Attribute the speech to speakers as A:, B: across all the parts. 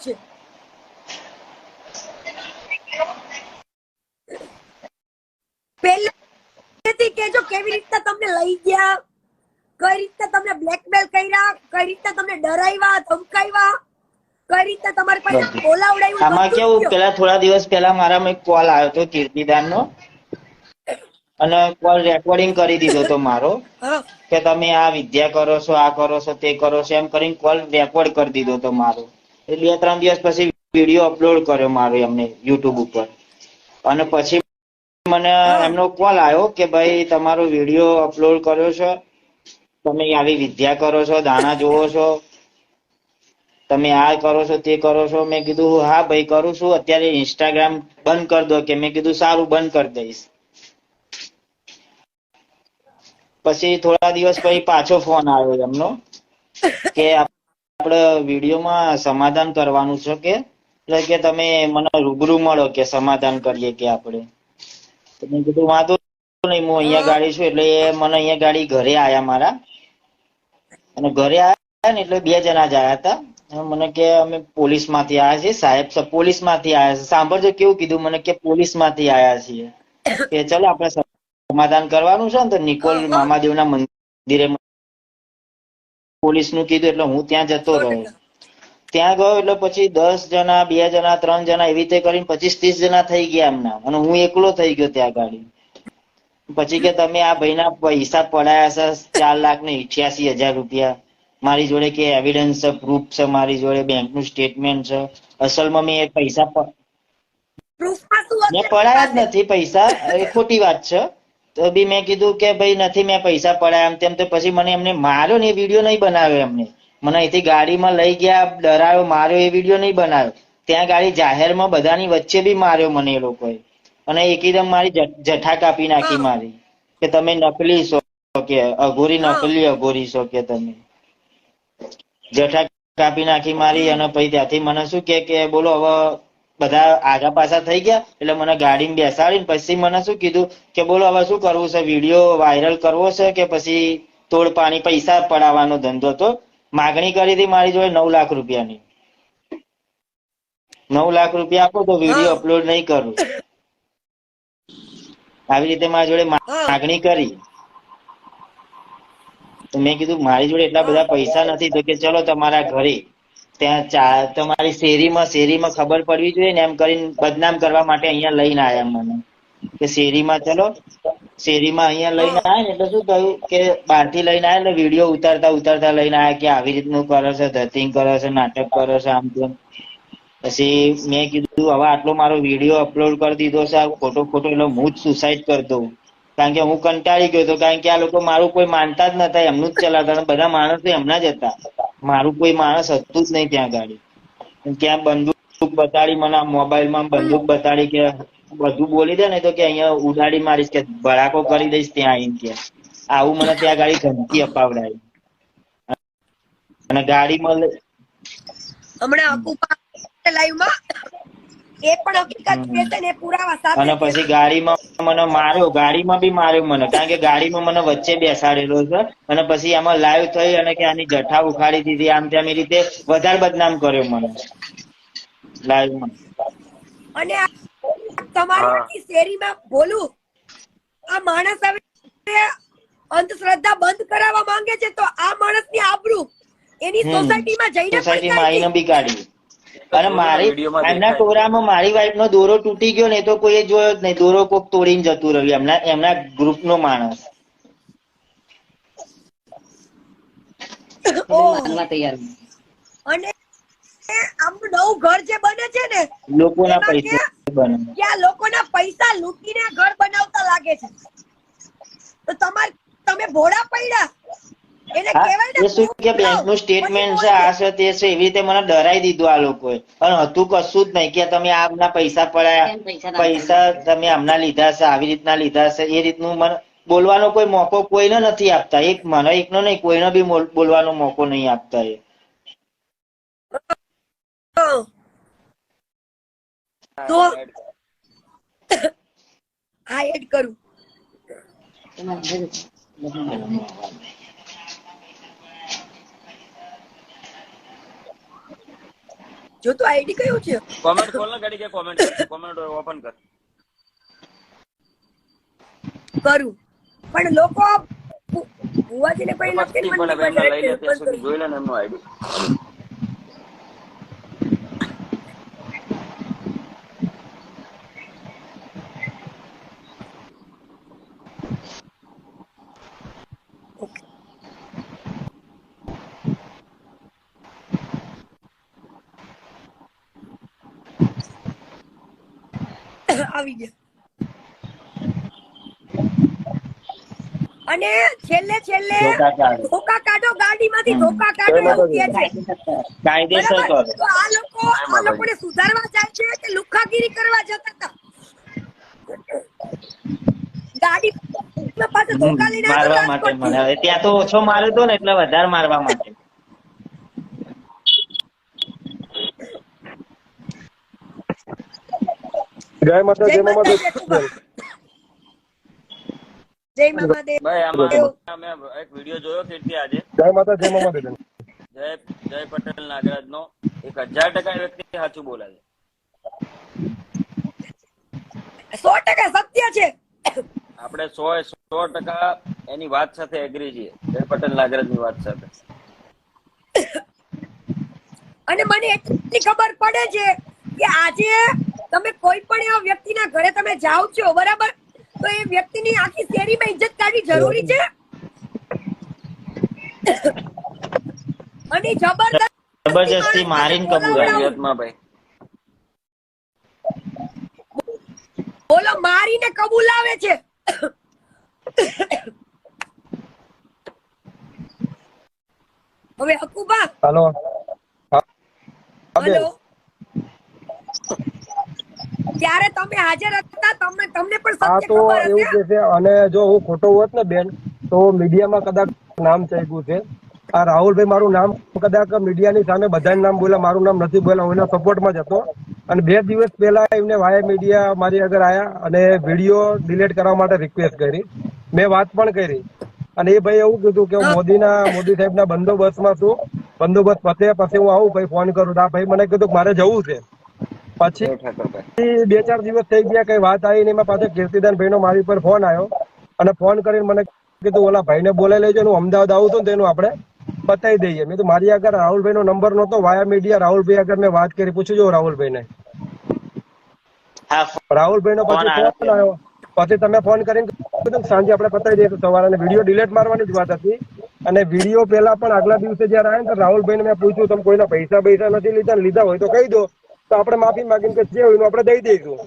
A: છે પહેલેથી કેજો કેવી રીતના તમને લઈ ગયા કઈ રીતના તમને બ્લેકમેલ કર્યા કઈ રીતના તમને ડરાવ્યા ધમકાવ્યા કઈ રીતના તમારી પાસે.
B: આમાં કેવું. પેલા થોડા દિવસ પહેલા મારામાં એક કોલ આવ્યો હતો કીર્તિદાનનો અને કોલ રેકોર્ડિંગ કરી દીધો તો મારો કે તમે આ વિદ્યા કરો છો આ કરો છો તે કરો છો એમ કરીને કોલ રેકોર્ડ કરી દીધો તો મારો એ બે ત્રણ દિવસ પછી વીડિયો અપલોડ કર્યો મારો એમને યુટ્યુબ ઉપર. અને પછી મને એમનો કોલ આવ્યો કે ભાઈ તમારો વીડિયો અપલોડ કર્યો છે. તમે આવી વિદ્યા કરો છો દાણા જોવો છો. તમે આ કરો છો તે કરો છો. મેં કીધું હા ભાઈ કરું છું. અત્યારે ઇન્સ્ટાગ્રામ બંધ કરી દો કે મેં કીધું સારું બંધ કરી દઈશ. પછી થોડા દિવસ પછી પાછો ફોન આવ્યો એમનો કે આપણે વિડીયોમાં સમાધાન કરવાનું છે કે એટલે કે તમે મને રૂબરૂ મળો કે સમાધાન કરીએ કે આપણે. તો મેં કીધું વાંધો નહીં હું અહીંયા ગાડી છું એટલે મને અહીંયા ગાડી ઘરે આયા મારા. અને ઘરે આયા ને એટલે બે જણા જ આયા હતા. મને કે અમે પોલીસમાંથી આયા છીએ. સાહેબ પોલીસમાંથી આયા છે. સાંભળજો કેવું કીધું મને કે પોલીસમાંથી આયા છીએ. કે ચલો આપણે સમાધાન કરવાનું છે ને તો નિકોલ મામાદેવના મંદિરે પોલીસનું કીધું એટલે હું ત્યાં જતો રહ્યો ત્યાં ગયો એટલે પછી દસ જણા બે જણા ત્રણ જણા એવી રીતે કરીને પચીસ ત્રીસ જણા થઈ ગયા એમના. અને હું એકલો થઈ ગયો ત્યાં ગાડી. પછી કે તમે આ ભાઈના પૈસા પડાયા છે ચાર લાખ ને ઇઠ્યાસી હજાર રૂપિયા. મારી જોડે કે એવિડન્સ છે પ્રૂફ છે મારી જોડે બેંકનું સ્ટેટમેન્ટ છે. અસલમાં મેં એ પૈસા મેં? પડાયા જ નથી પૈસા. એ ખોટી વાત છે. તો બી મેં કીધું કે ભાઈ નથી મેં પૈસા પડાયા એમ તેમ તો પછી મને એમને માર્યો ને એ વીડિયો નહીં બનાવ્યો એમને. મને અહીંથી ગાડીમાં લઈ ગયા, ડરાયો, માર્યો, એ વીડિયો નહીં બનાવ્યો. ત્યાં ગાડી જાહેરમાં બધાની વચ્ચે બી માર્યો મને એ લોકોએ. અને એકદમ મારી જઠા કાપી નાખી મારી. કે તમે નકલી છો કે અઘોરી નકલી અઘોરી છો કે તમે. જઠા કાપી નાખી મારી અને પછી ત્યાંથી મને શું કે બોલો હવે બધા આગા પાછા થઈ ગયા એટલે મને ગાડીમાં બેસાડીને પછી મને શું કીધું કે બોલો હવે શું કરવું છે? વીડિયો વાયરલ કરવો છે કે પછી તોડ પાણી પૈસા પડાવવાનો ધંધો તો માગણી કરી હતી મારી જોડે નવ લાખ રૂપિયાની. નવ લાખ રૂપિયા આપો તો વીડિયો અપલોડ નહીં કરું. આવી રીતે મારી જોડે માગણી કરી. તો મેં કીધું મારી જોડે એટલા બધા પૈસા નથી તો કે ચલો તમારા ઘરે ત્યાં તમારી શેરીમાં શેરીમાં ખબર પડવી જોઈએ ને એમ કરીને બદનામ કરવા માટે અહીંયા લઈને આવ્યા મને. કે શેરીમાં, ચલો, શેરીમાં અહીંયા લઈને આયા ને એટલે શું થયું કે બહારથી લઈને આવે એટલે વીડિયો ઉતારતા ઉતારતા લઈને આયા કે આવી રીતનું કરે છે, ધતિંગ કરે છે, નાટક કરે છે, આમ તેમ. પછી મેં કીધું, હવે આટલો મારો વીડિયો અપલોડ કરી દીધો છે, આ ખોટો ખોટો એટલે હું જ સુસાઇડ કરતો કારણ કે હું કંટાળી ગયો હતો. કારણ કે આ લોકો મારું કોઈ માનતા જ નતા એમનું જ ચલાવતા બધા માણસો એમના જ હતા. મારું કોઈ માણસ હતું જ નહીં ત્યાં ગાડી. ત્યાં બંદૂક બતાડી, મને મોબાઈલમાં બંદૂક બતાડી કે બધું બોલી દે ને તો કે અહીંયા ઉડાડી મારીશ કે ભડાકો કરી દઈશ ત્યાં આવીને ત્યાં આવું મને ત્યાં ગાડી ધમકી અપાવડાવી અને ગાડી મળે
A: હમણાં લાઈવમાં એ પણ હકીકત છે ને પુરાવા સાથે
B: અને પછી ગાડીમાં મને માર્યો ગાડીમાં બી માર્યો મને કારણ કે ગાડીમાં મને વચ્ચે બેસાડેલો છે. અને પછી આમાં લાઈવ થઈ અને કે આની જઠા ઉખાડી દીધી. આમ તેમ એ રીતે વધારે બદનામ કર્યો મને. લાઈવમાં
A: અને તમારી શેરીમાં બોલું. આ માણસ હવે અંધશ્રદ્ધા બંધ કરાવવા માંગે છે તો આ માણસની આબરૂ એની. સોસાયટીમાં જઈને
B: સોસાયટીમાં
A: આઈને
B: બી કાઢી. અને મારી એમના
C: દેખાય.
B: મારી વાઈફ નો દોરો તૂટી ગયો ને તો કોઈ જોયો જ નહીં. દોરો કોક તોડીને જતું રહ્યું. એમના એમના ગ્રુપ નો માણસ.
A: અને નવું ઘર જે બને છે ને
B: લોકોના પૈસા બને.
A: કે લોકોના પૈસા લૂંટીને ઘર બનાવતા લાગે છે? તો તમારે તમે ભોળા પડ્યા.
B: એ શું કે
A: બેંકનું
B: સ્ટેટમેન્ટ છે આ છે તે છે એવી રીતે મને ડરાઈ દીધું આ લોકોએ. પણ હતું કશું જ નહીં કે તમે આમના પૈસા પડાયા
D: પૈસા
B: તમે આમના લીધા છે આવી રીતના લીધા છે એ રીતનું મને બોલવાનો કોઈ મોકો કોઈને નથી આપતા. એક મને એકનો નહીં કોઈનો બી બોલવાનો મોકો નહીં આપતા એ.
A: તો હા એડ કરું. જો તો આઈડી કયું છે?
C: કોમેન્ટ ખોલ ને ગાડી કે કોમેન્ટ કોમેન્ટ ઓપન કર.
A: કરું. પણ લોકો ભુવાજીને કોઈ
C: મસ્તી
A: મને
C: લઈ લે ત્યાં સુધી જોઈ લે ને એમનો આઈડી.
A: આવી ગયા. અને છેલ્લે છેલ્લે
B: ધોકા કાઢો.
A: ગાડીમાંથી ધોકા કાઢો એવું કહે છે.
B: કાયદેસર કરો.
A: તો આ લોકો આ લોકોને સુધારવા જાય છે કે લુખાગીરી કરવા જતા હતા? ગાડી પાસે ધોકા લઈને
B: મારવા માટે મને. ત્યાં તો ઓછો માર્યો તો ને એટલે વધારે મારવા માટે.
D: જય માતા
A: જય
D: જય માતા
A: માતા જય
C: ભાઈ આમાં મેં એક વીડિયો જોયો કીર્તિ આજે?
D: જય માતા જય માતા દેવ
C: જય જય પટેલ નાગરાજ નો એક હજાર ટકા એ વ્યક્તિ સાચું બોલે છે.
A: સો ટકા સત્ય છે.
C: આપણે સો સો ટકા એની વાત સાથે એગ્રી છીએ. જય પટેલ નાગરાજની વાત સાથે.
A: અને મને એટલી ખબર પડે છે કે આજે તમે કોઈ પણ એવા વ્યક્તિના ઘરે તમે જાઓ છો બરાબર? તો એ વ્યક્તિની આખી શેરીમાં ઇજ્જત કાઢવી જરૂરી છે? અને જબરદસ્ત
B: જબરજસ્તી મારીને કબૂલાવી.
C: હકીકતમાં ભાઈ.
A: બોલો મારીને કબૂલાવે છે. હવે હકુબા
D: હેલો.
A: હલો. ત્યારે તમે હાજર હતા તમને તમને પણ સત્ય ખબર
D: એવું છે અને જો હું ખોટો હોત ને બેન તો મીડિયામાં કદાચ નામ ચાલ્યું છે. આ રાહુલભાઈ મારું નામ કદાચ મીડિયાની સામે બધાને નામ બોલ્યા મારું નામ નથી બોલ્યા હું એના સપોર્ટમાં જ હતો. અને બે દિવસ પહેલા એમને વાયા મીડિયા મારી આગળ આવ્યા અને વીડિયો ડિલીટ કરવા માટે રિક્વેસ્ટ કરી. મેં વાત પણ કરી. અને એ ભાઈ એવું કીધું કે મોદીના મોદી સાહેબના બંદોબસ્તમાં છું. બંદોબસ્ત પતે પછી હું આવું ભાઈ ફોન કરું. આ ભાઈ મને કીધું કે મારે જવું છે. પછી બે ચાર દિવસ થઈ ગયા કઈ વાત આવી નહીં. એમાં પાછો કીર્તિદાન ભાઈનો મારી પર ફોન આવ્યો. અને ફોન કરીને મને કીધું ઓલા ભાઈને બોલાઈ લેજો હું અમદાવાદ આવું છું તેનું તો આપણે બતાવી દઈએ. મેં તો મારી આગળ રાહુલભાઈ નો નંબર નહોતો વાયા મીડિયા રાહુલભાઈ આગળ મેં વાત કરી. પૂછી જો રાહુલભાઈને રાહુલભાઈ
B: નો
D: પછી
B: આવ્યો.
D: ફોન આવ્યો. પછી તમે ફોન કરીને સાંજે આપણે પતાવી દઈએ તો સવારે અને વીડિયો ડિલીટ મારવાની જ વાત હતી. અને વીડિયો પહેલા પણ આગલા દિવસે જયારે આવ્યા ને રાહુલભાઈ રાહુલભાઈને મેં પૂછ્યું તમે કોઈના પૈસા પૈસા નથી લીધા લીધા હોય તો કહી દો. તો આપણે માફી માંગીને કે જે હોય આપણે દઈ દઈશું.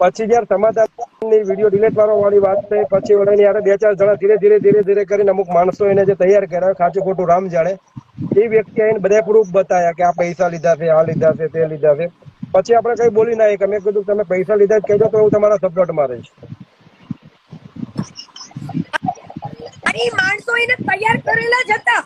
D: પછી જયારે સમાધાનની વીડિયો ડિલીટ મારવાની વાત થઈ, પછી વળીને યારે બે ચાર જણા ધીરે ધીરે ધીરે ધીરે કરીને અમુક માણસો એને જે તૈયાર કર્યા, ખાચું ખોટું રામ જાણે, એ વ્યક્તિ આવીને બધા પ્રૂફ બતાવ્યા કે આ પૈસા લીધા છે, આ લીધા છે, તે લીધા છે. પછી આપણે કઈ બોલી ના કે મેં કીધું તમે પૈસા લીધા જ કહેજો તો હું તમારા સપોર્ટમાં રહીશ.
A: અને માણસો એને તૈયાર કરેલા જ હતા.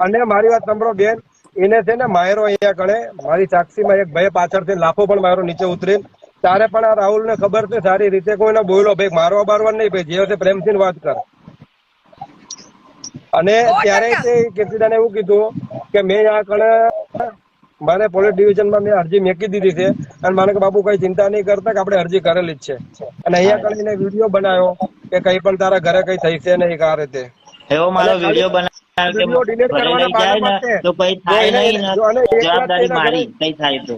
D: અને મારી વાત સાંભળો બેન એને છે ને માયરો અહીંયા કણે મારી સાક્ષીમાં એક ભાઈ પાછળથી લાફો પણ મારો નીચે ઉતરી તારે પણ આ રાહુલ ને ખબર છે સારી રીતે કોઈને બોલો ભાઈ મારવા બારવા નહીં ભાઈ જે હશે પ્રેમથી વાત કર. અને ત્યારે. તે કીર્તિદાને એવું કીધું કે મેં આ કણે મારે પોલીસ ડિવિઝનમાં મેં અરજી મેકી દીધી છે. અને મને કે બાપુ કઈ ચિંતા નહીં કરતા કે આપણે અરજી કરેલી જ છે. અને અહીંયા કરીને વીડિયો બનાવ્યો કે કઈ પણ તારા ઘરે કઈ થઈ છે નહીં આ રીતે.
B: એવો મારો વીડિયો બનાવ્યો ઘરે
D: કરવાના માટે.
B: તો કઈ થાય નહીં જવાબદારી મારી કઈ થાય તો.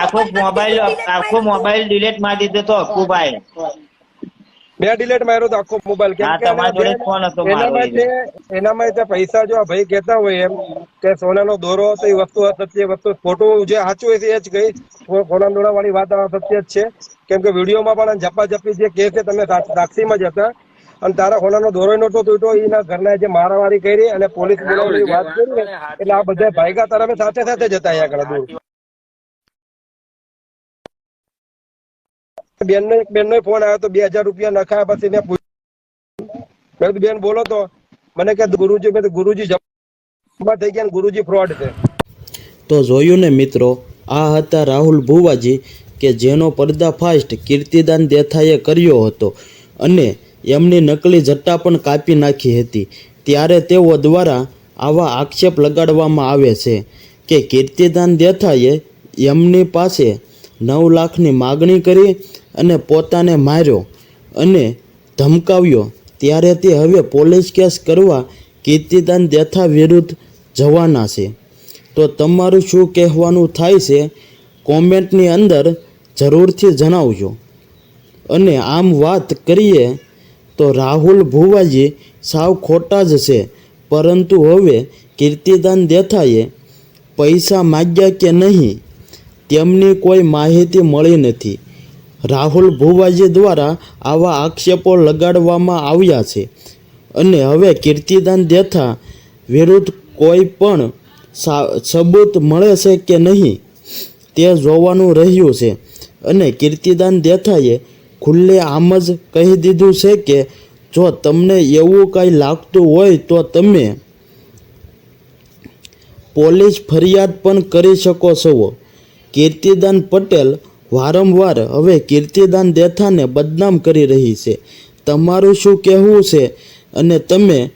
B: આખો મોબાઈલ આખો મોબાઈલ ડિલીટ મારી દીધો તો અક્કુભાઈ.
D: મેં ડિલેટ માર્યો તો આખો મોબાઈલ કેમ કે
B: જ હતો
D: એનામાં જે પૈસા જો આ ભાઈ કહેતા હોય એમ કે સોનાનો દોરો તો એ વસ્તુ અસત્ય વસ્તુ. ખોટું જે સાચું હોય છે એ જ કહીશ. સોના દોરા વાળી વાત સત્ય જ છે. કેમ કે વિડીયોમાં પણ ઝપા ઝપી જે કે છે તમે સાક્ષ- સાક્ષીમાં જ હતા. અને તારા સોનાનો દોરો નહોતો તૂટ્યો એના ઘરના જે મારામારી કરી અને પોલીસ બોલાવવાની વાત કરી એટલે આ બધા ભાઈગા તારા સાથે સાથે જતા અહીંયા આગળ દૂર એક બેનનો ફોન આવ્યો તો બે હજાર રૂપિયા નખાયા પછી મેં મેં બેન, બોલો તો. મને કે, ગુરુજી, મેં ગુરુજી, જમા થઈ ગયા ગુરુજી ફ્રોડ છે.
E: તો જોયું ને મિત્રો, આ હતા રાહુલ ભુવાજી કે જેનો પર્દાફાસ્ટ કીર્તિદાન દેથાએ કર્યો હતો અને એમની નકલી જટ્ટા પણ કાપી નાખી હતી. ત્યારે તેઓ દ્વારા આવા આક્ષેપ લગાડવામાં આવે છે કે કીર્તિદાન દેથાએ એમની પાસે નવ લાખની માગણી કરી અને પોતાને માર્યો અને ધમકાવ્યો. ત્યારે તે હવે પોલીસ કેસ કરવા કીર્તિદાન દેથા વિરુદ્ધ જવાના છે. તો તમારું શું કહેવાનું થાય છે? કોમેન્ટની અંદર જરૂરથી જણાવજો. અને આમ વાત કરીએ તો રાહુલ ભુવાજી સાવ ખોટા જ છે. પરંતુ હવે કીર્તિદાન દેથાએ પૈસા માગ્યા કે નહીં, તેમની કોઈ માહિતી મળી નથી. રાહુલ ભુવાજી દ્વારા આવા આક્ષેપો લગાડવામાં આવ્યા છે. અને હવે કીર્તિદાન દેથા વિરુદ્ધ કોઈ પણ સબૂત મળે છે કે નહીં, તે જોવાનું રહ્યું છે. અને કીર્તિદાન દેથાએ ખુલ્લે આમ જ કહી દીધું છે કે, જો તમને એવું કંઈ લાગતું હોય તો તમે પોલીસ ફરિયાદ પણ કરી શકો છો. કીર્તિદાન પટેલ વારંવાર હવે કીર્તિદાન દેથાને બદનામ કરી રહી છે. તમારું શું કહેવું છે? અને તમે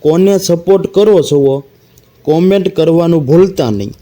E: કોને સપોર્ટ કરો છો? કોમેન્ટ કરવાનું ભૂલતા નહીં.